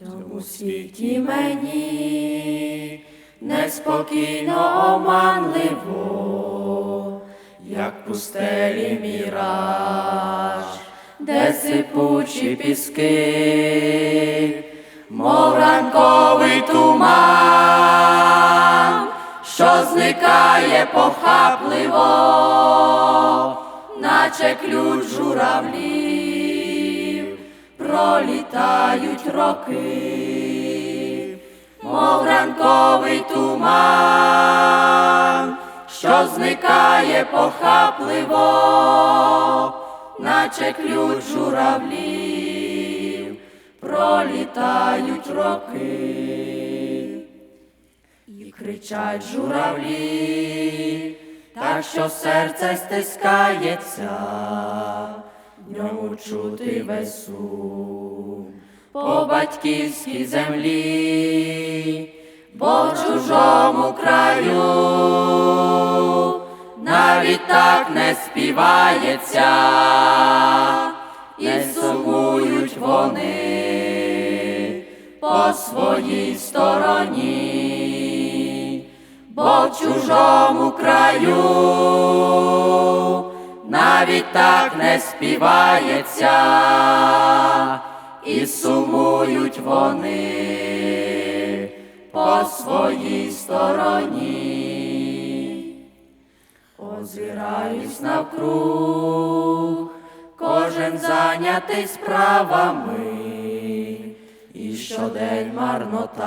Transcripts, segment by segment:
цьому світі мені неспокійно оманливо, як пустелі міраж, де сипучі піски, мов ранковий туман, що зникає похапливо, наче ключ журавлів, пролітають роки, мов ранковий туман, що зникає похапливо, наче ключ журавлів, пролітають роки. І кричать журавлі, так що серце стискається, ньому чути весь сум по батьківській землі, в чужому краю. Навіть так не співається, і сумують вони по своїй стороні, бо в чужому краю навіть так не співається, і сумують вони по своїй стороні. Озираюсь навкруг, кожен зайнятий справами, і щодень марнота,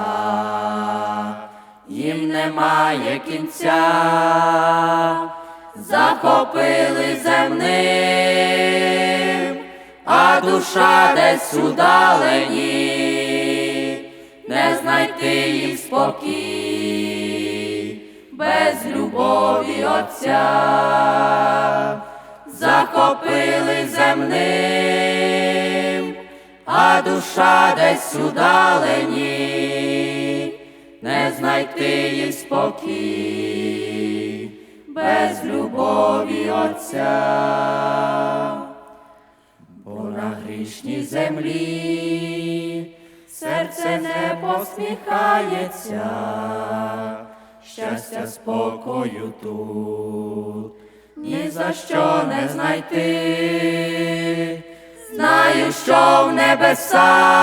їм немає кінця, захопили земним, а душа десь удалені, не знайти їм спокій, без любові Отця, захопили земним, а душа десь удалені, не знайти їм спокій, без любові Отця. Бо на грішній землі серце не посміхається, щастя спокою тут ні за що не знайти. Знаю, що в небесах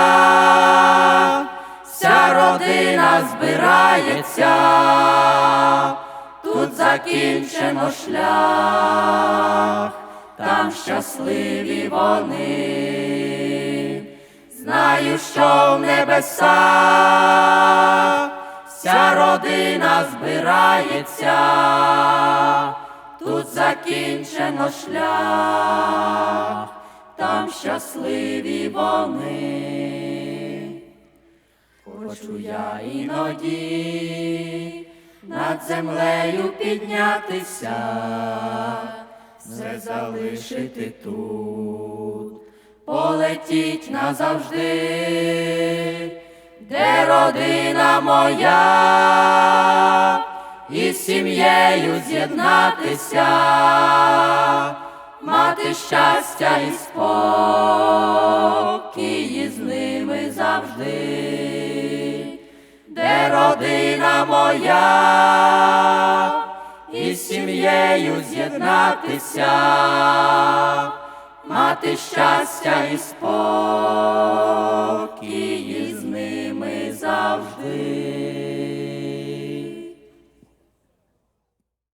вся родина збирається, закінчено шлях, там щасливі вони. Знаю, що в небесах вся родина збирається, тут закінчено шлях, там щасливі вони. Хочу я іноді над землею піднятися, все залишити тут, полетіть назавжди, де родина моя, і з сім'єю з'єднатися, мати щастя і спокій з ними завжди, родина моя, і з сім'єю з'єднатися, мати щастя і спокій.